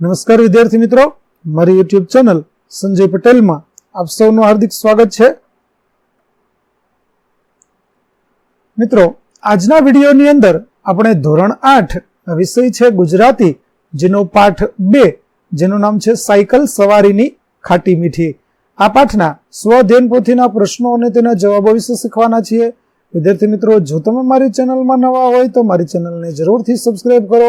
નમસ્કાર વિદ્યાર્થી મિત્રો. મારી યુટ્યુબ ચેનલ સંજય પટેલમાં આપ સૌનું હાર્દિક સ્વાગત છે. મિત્રો, આજના વિડીયોની અંદર આપણે ધોરણ આઠ વિષય છે ગુજરાતી, જેનો પાઠ બે, જેનું નામ છે સાયકલ સવારીની ખાટી મીઠી. આ પાઠના સ્વધ્યન પોથીના પ્રશ્નો અને તેના જવાબો વિશે શીખવાના છીએ. વિદ્યાર્થી મિત્રો, જો તમે મારી ચેનલમાં નવા હોય તો મારી ચેનલને જરૂરથી સબસ્ક્રાઇબ કરો.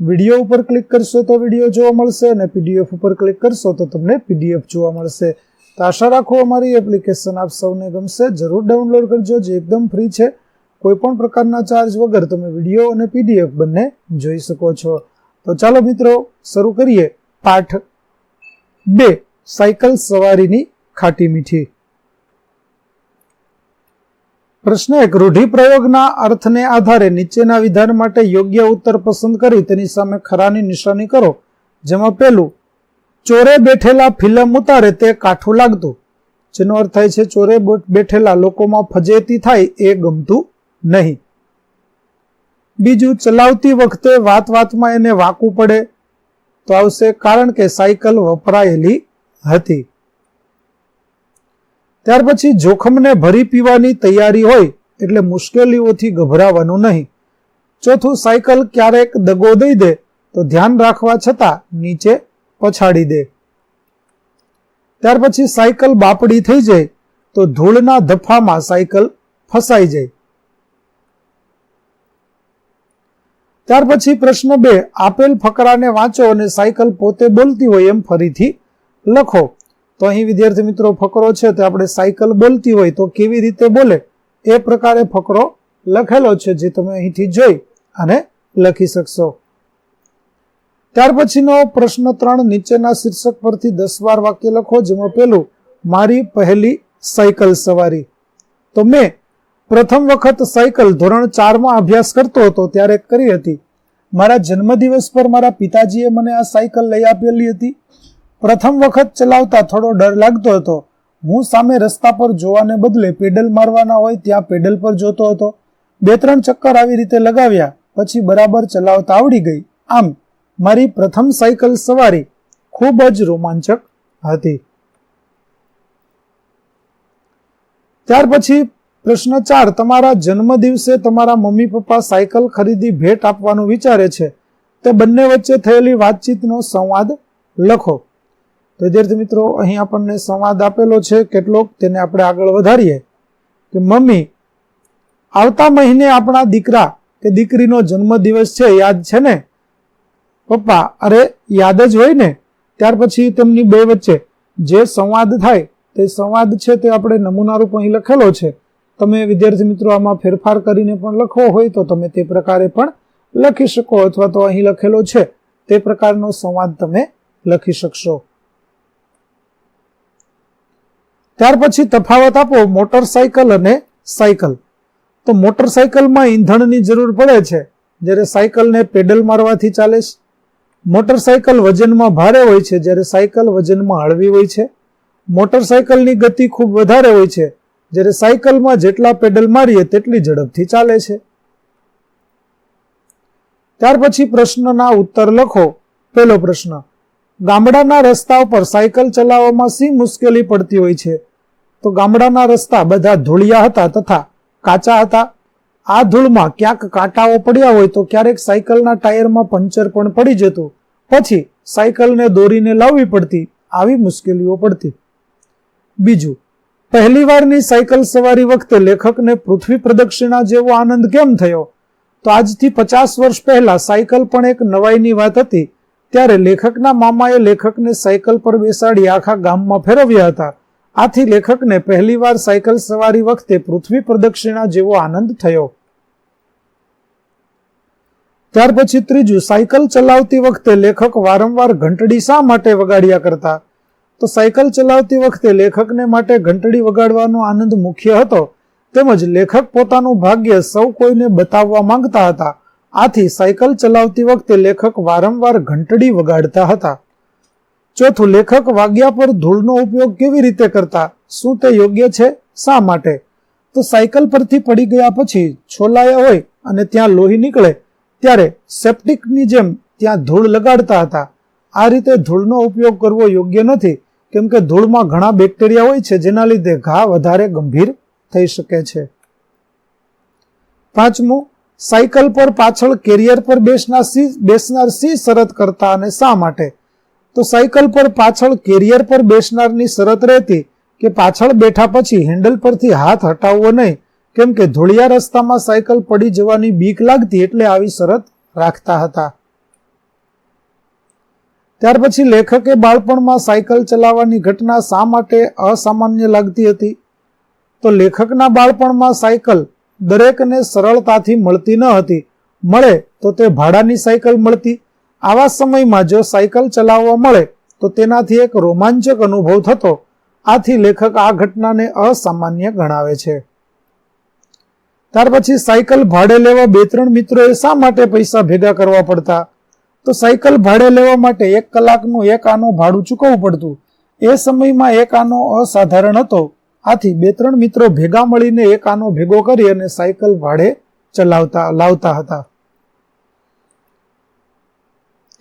વીડિયો ઉપર ક્લિક કરશો તો વીડિયો જોવા મળશે અને પીડીએફ ઉપર ક્લિક કરશો તો તમને પીડીએફ જોવા મળશે. તો આશા રાખો અમારી એપ્લિકેશન આપ સૌને ગમશે. જરૂર ડાઉનલોડ કરજો, જે એકદમ ફ્રી છે. કોઈ પણ પ્રકારના ચાર્જ વગર તમે વીડિયો અને પીડીએફ બંને જોઈ શકો છો. તો ચાલો મિત્રો, શરૂ કરીએ. પાઠ બે, સાયકલ સવારીની ખાટી મીઠી. પ્રશ્ન એક, રૂઢિપ્રયોગના અર્થને આધારે નીચેના વિધાન માટે યોગ્ય ઉત્તર પસંદ કરી તેની સામે ખરાની નિશાની કરો. જેમાં પેલું ચોરે બેઠેલા ફિલ્મ ઉતારે તે કાઠું લાગતું. જેનો અર્થ થાય છે, ચોરે બેઠેલા લોકોમાં ફજેતી થાય એ ગમતું નહીં. બીજું, ચલાવતી વખતે વાત વાતમાં એને વાકું પડે. તો આવશે, કારણ કે સાયકલ વપરાયેલી હતી. ત્યાર પછી જોખમને ભરી પીવાની તૈયારી હોય એટલે મુશ્કેલીઓથી ગભરાવાનું નહીં. ચોથું સાયકલ ક્યારેક દગો દઈ દે તો ધ્યાન રાખવા છતાં નીચે પછાડી દે. ત્યાર પછી સાયકલ બાપડી થઈ જાય તો ધૂળના ધફામાં સાયકલ ફસાઈ જાય. ત્યાર પછી પ્રશ્ન બે, આપેલ ફકરાને વાંચો અને સાયકલ પોતે બોલતી હોય એમ ફરીથી લખો. તો અહીં વિદ્યાર્થી મિત્રો ફકરો છે તે આપણે સાયકલ બોલતી હોય તો કેવી રીતે બોલે? એ પ્રકારે ફકરો લખેલો છે જે તમે અહીંથી જોઈ અને લખી શકશો. ત્યાર પછીનો પ્રશ્ન ત્રણ નીચેના શીર્ષક પરથી દસ વાર વાક્ય લખો, જેમાં પેલું મારી પહેલી સાયકલ સવારી. તો મેં પ્રથમ વખત સાયકલ ધોરણ ચારમાં અભ્યાસ કરતો હતો ત્યારે કરી હતી. મારા જન્મદિવસ પર મારા પિતાજીએ મને આ સાયકલ લઈ આપેલી હતી. પ્રથમ વખત ચલાવતા થોડો ડર લાગતો હતો. હું સામે રસ્તા પર જોવાને બદલે પેડલ મારવાના હોય ત્યાં પેડલ પર જોતો હતો. બે ત્રણ ચક્કર આવી રીતે લગાવ્યા, પછી બરાબર ચલાવતા આવડી ગઈ. આમ, મારી પ્રથમ સાયકલ સવારી ખૂબ જ રોમાંચક હતી. ત્યાર પછી પ્રશ્ન ચાર, તમારા જન્મ દિવસે તમારા મમ્મી પપ્પા સાયકલ ખરીદી ભેટ આપવાનું વિચારે છે. તે બંને વચ્ચે થયેલી વાતચીતનો સંવાદ લખો. તો વિદ્યાર્થી મિત્રો, અહીં આપણને સંવાદ આપેલો છે કેટલોક, તેને આપણે આગળ વધારીએ કે મમ્મી, આવતા મહિને આપણા દીકરા કે દીકરીનો જન્મદિવસ છે, યાદ છે ને? પપ્પા, અરે, યાદ જ હોય ને? ત્યાર પછી તેમની બે વચ્ચે જે સંવાદ થાય, તે સંવાદ છે તે આપણે નમૂનારૂપ અહીં લખેલો છે. તમે વિદ્યાર્થી મિત્રો, આમાં ફેરફાર કરીને પણ લખવો હોય તો તમે તે પ્રકારે પણ લખી શકો અથવા તો અહીં લખેલો છે. તે પ્રકારનો સંવાદ તમે લખી શકશો. ત્યાર પછી તફાવત આપો મોટરસાયકલ અને સાયકલ તો મોટરસાયકલમાં ઈંધણની જરૂર પડે છે. જ્યારે સાયકલને પેડલ મારવાથી ચાલે છે. મોટરસાયકલ વજનમાં ભારે હોય છે. જ્યારે સાયકલ વજનમાં હળવી હોય છે. મોટરસાયકલની ગતિ ખૂબ વધારે હોય છે. જ્યારે સાયકલમાં જેટલા પેડલ મારીએ તેટલી ઝડપથી ચાલે છે. ત્યાર પછી પ્રશ્નના ઉત્તર લખો. પહેલો પ્રશ્ન. ગામડાના રસ્તા ઉપર સાયકલ ચલાવવામાં શી મુશ્કેલી પડતી હોય છે? તો ગામડાના રસ્તા બધા ધૂળિયા હતા તથા કાચા હતા. આ ધૂળમાં ક્યાંક કાંટાઓ પડ્યા હોય તો ક્યારેક સાયકલના ટાયરમાં પંચર પણ પડી જતું. પછી સાયકલને દોરીને લાવવી પડતી, આવી મુશ્કેલીઓ પડતી. બીજું પહેલી વારની સાયકલ સવારી વખતે લેખકને પૃથ્વી પ્રદક્ષિણા જેવો આનંદ કેમ થયો? તો આજથી પચાસ વર્ષ પહેલા સાયકલ પણ એક નવાઈની વાત હતી. ત્યારે લેખકના મામાએ લેખકને સાયકલ પર બેસાડી આખા ગામમાં ફેરવ્યા હતા. આથી લેખકને પહેલીવાર સાયકલ સવારી વખતે પૃથ્વી પ્રદક્ષિણા જેવો આનંદ થયો. ત્યાર પછી ત્રીજું, સાયકલ ચલાવતી વખતે લેખક વારંવાર ઘંટડી શા માટે વગાડ્યા કરતા? તો સાયકલ ચલાવતી વખતે લેખકને માટે ઘંટડી વગાડવાનો આનંદ મુખ્ય હતો. તેમજ લેખક પોતાનું ભાગ્ય સૌ કોઈને બતાવવા માંગતા હતા. આથી સાયકલ ચલાવતી વખતે લેખક વારંવાર ઘંટડી વગાડતા હતા. ચોથું લેખક વાગ્યા પર ધૂળનો ઉપયોગ કેવી રીતે કરતા? શું તે યોગ્ય છે? શા માટે? તો સાયકલ પરથી પડી ગયા પછી છોલાયા હોય અને ત્યાં લોહી નીકળે, ત્યારે સેપ્ટિકની જેમ ત્યાં ધૂળ લગાડતા હતા. આ રીતે ધૂળનો ઉપયોગ કરવો યોગ્ય નથી, કેમ કે ધૂળમાં ઘણા બેક્ટેરિયા હોય છે, જેના લીધે ઘા વધારે ગંભીર થઈ શકે છે. પાંચમું, સાયકલ પર પાછળ કેરિયર પર બેસનાર સી બેસનાર સી શરત કરતા અને શા માટે? તો સાયકલ પર પાછળ કેરિયર પર બેસનારની શરત રહેતી કે પાછળ બેઠા પછી હેન્ડલ પરથી હાથ હટાવવો નહીં. કેમ કે ધૂળિયા રસ્તામાં સાયકલ પડી જવાની બીક લાગતી એટલે આવી શરત રાખતા હતા. ત્યાર પછી લેખકે બાળપણમાં સાયકલ ચલાવવાની ઘટના શા માટે અસામાન્ય લાગતી હતી? તો લેખકના બાળપણમાં સાયકલ દરેકને સરળતાથી મળતી ન હતી. મળે તો તે ભાડાની સાયકલ મળતી. આવા સમયમાં જો સાયકલ ચલાવવા મળે, તો તેનાથી એક રોમાંચક અનુભવ થતો. આથી લેખક આ ઘટનાને અસામાન્ય ગણાવે છે. ત્યાર પછી સાયકલ ભાડે લેવા બે ત્રણ મિત્રોએ શા માટે પૈસા ભેગા કરવા પડતા? તો સાયકલ ભાડે લેવા માટે એક કલાકનું એક આનો ભાડું ચૂકવવું પડતું. એ સમયમાં એક આનો અસાધારણ હતો. આથી બે ત્રણ મિત્રો ભેગા મળીને એક આનો ભેગો કરી અને સાયકલ ભાડે ચલાવતા, લાવતા હતા.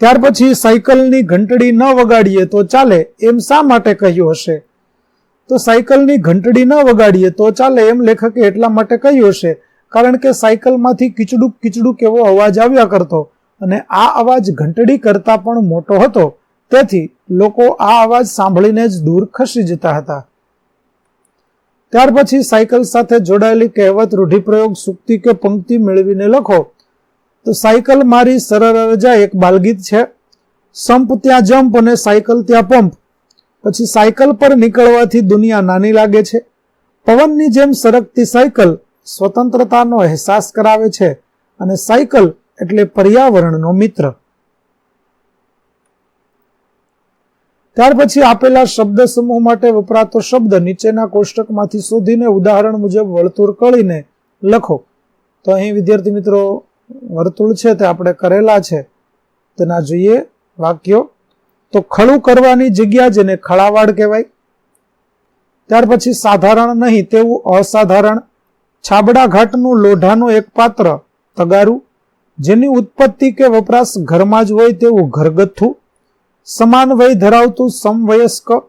ત્યાર પછી સાયકલની ઘંટડી ન વગાડીએ તો ચાલે એમ શા માટે કહ્યું હશે? તો સાયકલની ઘંટડી ન વગાડીએ તો ચાલે એમ લેખકે એટલા માટે કહ્યું હશે, કારણ કે સાયકલમાંથી કિચડુક કિચડુક એવો અવાજ આવ્યા કરતો અને આ અવાજ ઘંટડી કરતા પણ મોટો હતો. તેથી લોકો આ અવાજ સાંભળીને જ દૂર ખસી જતા હતા. ત્યાર પછી સાયકલ સાથે જોડાયેલી કહેવત રૂઢિપ્રયોગ, સુક્તિ કે પંક્તિ મેળવીને લખો. તો સાયકલ મારી સરળ રજા એક બાલગીત છે. સંપ ત્યાં જમ્પ અને સાયકલ ત્યાં પંપ. પછી સાયકલ પર નીકળવાથી દુનિયા નાની લાગે છે. પવનની જેમ સરકતી સાયકલ સ્વતંત્રતાનો અહેસાસ કરાવે છે અને સાયકલ એટલે પર્યાવરણનો મિત્ર. ત્યાર પછી આપેલા શબ્દ સમૂહ માટે વપરાતો શબ્દ નીચેના કોષ્ટકમાંથી શોધીને ઉદાહરણ મુજબ વળતુર કળીને લખો. તો અહીં વિદ્યાર્થી મિત્રો વર્તુળ છે તે આપણે કરેલા છે. તેના જોઈએ વાક્યો. તો ખળું કરવાની જગ્યા જેને ખળાવાડ કહેવાય. ત્યાર પછી સાધારણ નહીં, તેવું અસાધારણ. છાબડા ઘાટનું લોઢાનું એક પાત્ર, તગારું. જેની ઉત્પત્તિ કે વપરાશ ઘરમાં જ હોય તેવું ઘરગથ્થું. સમાન વય ધરાવતું સમવયસ્ક.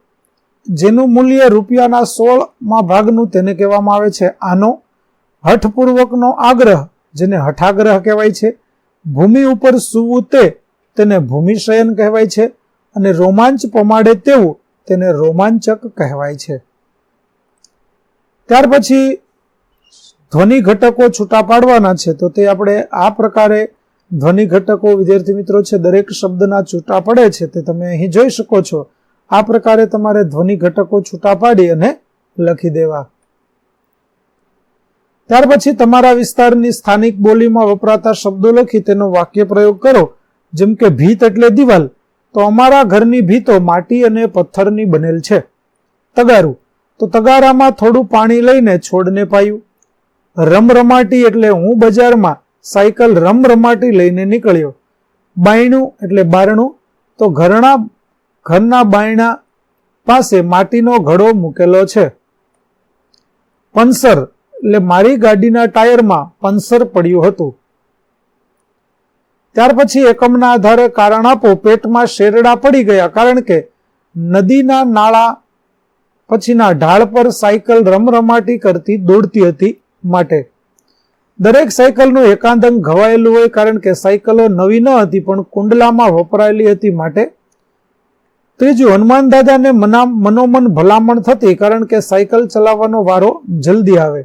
જેનું મૂલ્ય રૂપિયાના સોળમાં ભાગનું તેને કહેવામાં આવે છે આનો. હઠપૂર્વકનો આગ્રહ. જેને હઠાગ્રહ કહેવાય છે, ભૂમિ ઉપર સૂવું તે તેને ભૂમિશયન કહેવાય છે અને રોમાંચ પમાડે તેવું તેને રોમાંચક કહેવાય છે. ત્યાર પછી ધ્વનિ ઘટકો છૂટા પાડવાના છે, તો તે આપણે આ પ્રકારે ધ્વનિ ઘટકો, વિદ્યાર્થી મિત્રો છે, દરેક શબ્દના છૂટા પડે છે, તે તમે અહીં જોઈ શકો છો. આ પ્રકારે તમારે ધ્વનિ ઘટકો છૂટા પાડી અને લખી દેવા. ત્યાર પછી તમારા વિસ્તારની સ્થાનિક બોલીમાં વપરાતા શબ્દો લખી તેનો વાક્ય પ્રયોગ કરો. જેમ કે ભીત એટલે દિવાલ. તો અમારા ઘરની ભીતો માટી અને પથ્થરની બનેલ છે. તગારું. તો તગારામાં થોડું પાણી લઈને છોડને પાયું. રમરમાટી એટલે હું બજારમાં સાયકલ રમરમાટી લઈને નીકળ્યો. બાયણું એટલે બારણું. તો ઘરના ઘરના બાયણા પાસે માટીનો ઘડો મૂકેલો છે. પંસર. એટલે મારી ગાડીના ટાયરમાં પંસર પડ્યું હતું. ત્યાર પછી એકમના આધારે કારણ આપો પેટમાં શેરડા પડી ગયા કારણ કે નદીના નાળા પછીના ઢાળ પર સાયકલ રમરમાટી કરતી દોડતી હતી માટે. દરેક સાયકલનું એકાંતંગ ઘવાયેલું હોય કારણ કે સાયકલો નવી ન હતી પણ કુંડલામાં વપરાયેલી હતી માટે. ત્રીજું, હનુમાન દાદાને મનોમન ભલામણ થતી કારણ કે સાયકલ ચલાવવાનો વારો જલ્દી આવે.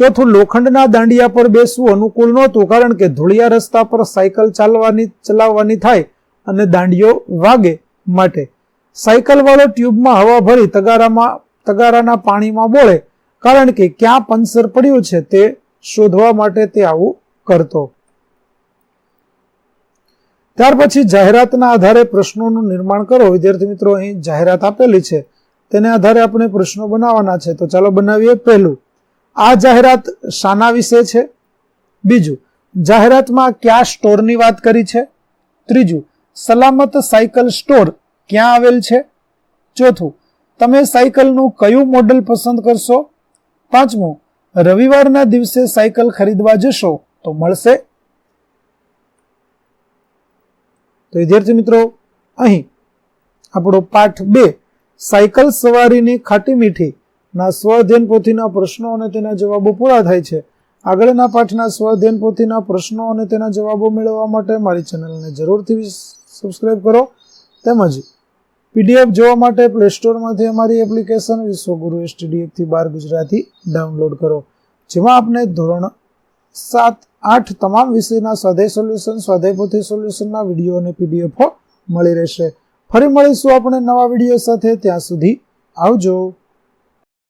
ચોથું લોખંડના દાંડિયા પર બેસવું અનુકૂળ નહોતું, કારણ કે ધૂળિયા રસ્તા પર સાયકલ ચાલવાની, ચલાવવાની થાય અને દાંડિયો વાગે માટે. સાયકલ વાળો ટ્યુબમાં હવા ભરી તગારામાં, તગારાના પાણીમાં બોળે, કારણ કે ક્યાં પંચર પડ્યું છે તે શોધવા માટે તે આવું કરતો. ત્યાર પછી જાહેરાતના આધારે પ્રશ્નોનું નિર્માણ કરો. વિદ્યાર્થી મિત્રો, અહીં જાહેરાત આપેલી છે. તેને આધારે આપણે પ્રશ્નો બનાવવાના છે. તો ચાલો બનાવીએ પહેલું. આ જાહેરાત શાના વિશે છે? બીજું, જાહેરાતમાં કયા સ્ટોરની વાત કરી છે? ત્રીજું, સલામત સાયકલ સ્ટોર ક્યાં આવેલ છે? ચોથું, તમે સાયકલનું કયું મોડલ પસંદ કરશો? પાંચમું, રવિવારના દિવસે સાયકલ ખરીદવા જશો તો મળશે? તો વિદ્યાર્થી મિત્રો, અહીં આપણો પાઠ બે, સાયકલ સવારીની ખાટી મીઠી ના સ્વધ્યન પોથીના પ્રશ્નો અને તેના જવાબો પૂરા થાય છે. આગળના પાઠના સ્વધ્યન પોથીના પ્રશ્નો અને તેના જવાબો મેળવવા માટે મારી ચેનલને જરૂરથી સબસ્ક્રાઇબ કરો. તેમજ પીડીએફ જોવા માટે પ્લે સ્ટોરમાંથી અમારી એપ્લિકેશન વિશ્વગુરુ એસટીડીએફથી બાર ગુજરાતી ડાઉનલોડ કરો. જેમાં આપને ધોરણ સાત આઠ તમામ વિષયના સ્વાધ્યાય સોલ્યુશન સ્વાધ્યાય પોથી સોલ્યુશનના વીડિયો અને પીડીએફો મળી રહેશે. ફરી મળીશું આપણે નવા વીડિયો સાથે. ત્યાં સુધી આવજો.